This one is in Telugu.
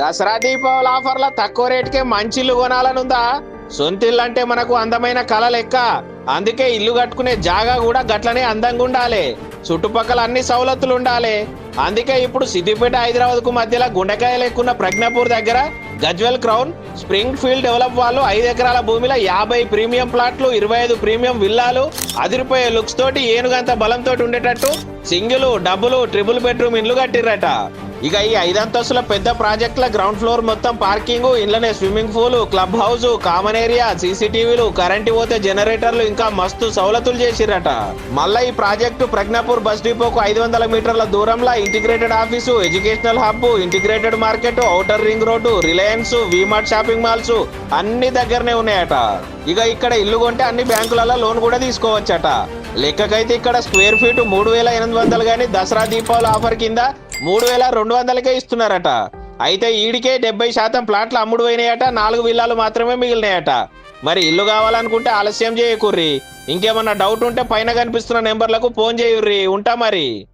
దసరా దీపావళి ఆఫర్ల తక్కువ రేటుకే మంచి ఇల్లు కొనాలనుందా? సొంతిల్లు అంటే మనకు అందమైన కళ లెక్క. అందుకే ఇల్లు కట్టుకునే జాగా కూడా గట్లనే అందంగా ఉండాలి. చుట్టుపక్కల అన్ని సవలతులు ఉండాలి. అందుకే ఇప్పుడు సిద్దిపేట హైదరాబాద్కు మధ్యలో గుండెకాయలు ఎక్కున్న ప్రజ్ఞాపూర్ దగ్గర Gajwel crown spring field develop వాళ్ళు ఐదు ఎకరాల భూమిలో యాభై ప్రీమియం ప్లాట్లు ఇరవై ఐదు ప్రీమియం విల్లాలు అదిరిపోయే లుక్స్ తోటి ఏనుగంత బలంతో ఉండేటట్టు సింగిల్ డబ్బులు ట్రిపుల్ బెడ్రూమ్ ఇండ్లు కట్టిర్రట. ఇక ఈ ఐదంతస్తుల పెద్ద ప్రాజెక్టుల గ్రౌండ్ ఫ్లోర్ మొత్తం parking ఇండ్లనే swimming pool club house common area సీసీటీవీలు current పోతే జనరేటర్లు ఇంకా మస్తు సౌలతులు చేసిరట. మళ్ళా ఈ ప్రాజెక్టు ప్రజ్ఞాపూర్ బస్ డిపోకు ఐదు వందల మీటర్ల దూరంలో integrated office educational hub integrated market outer ring road Reliance V Mart shopping malls అన్ని దగ్గరనే ఉన్నాయట. ఇక ఇక్కడ ఇల్లు కొంటే అన్ని బ్యాంకులలో లోన్ కూడా తీసుకోవచ్చట. లెక్కకైతే ఇక్కడ స్క్వేర్ ఫీట్ మూడు వేల ఎనిమిది వందలు కానీ దసరా దీపావళి ఆఫర్ కింద మూడు వేల రెండు వందలకే ఇస్తున్నారట. అయితే ఈడికే డెబ్బై శాతం ప్లాట్లు అమ్ముడు పోయినాయట నాలుగు విల్లాలు మాత్రమే మిగిలినాయట. మరి ఇల్లు కావాలనుకుంటే ఆలస్యం చేయకుర్రి. ఇంకేమన్నా డౌట్ ఉంటే పైన కనిపిస్తున్న నెంబర్లకు ఫోన్ చేయుర్రి. ఉంటా మరి.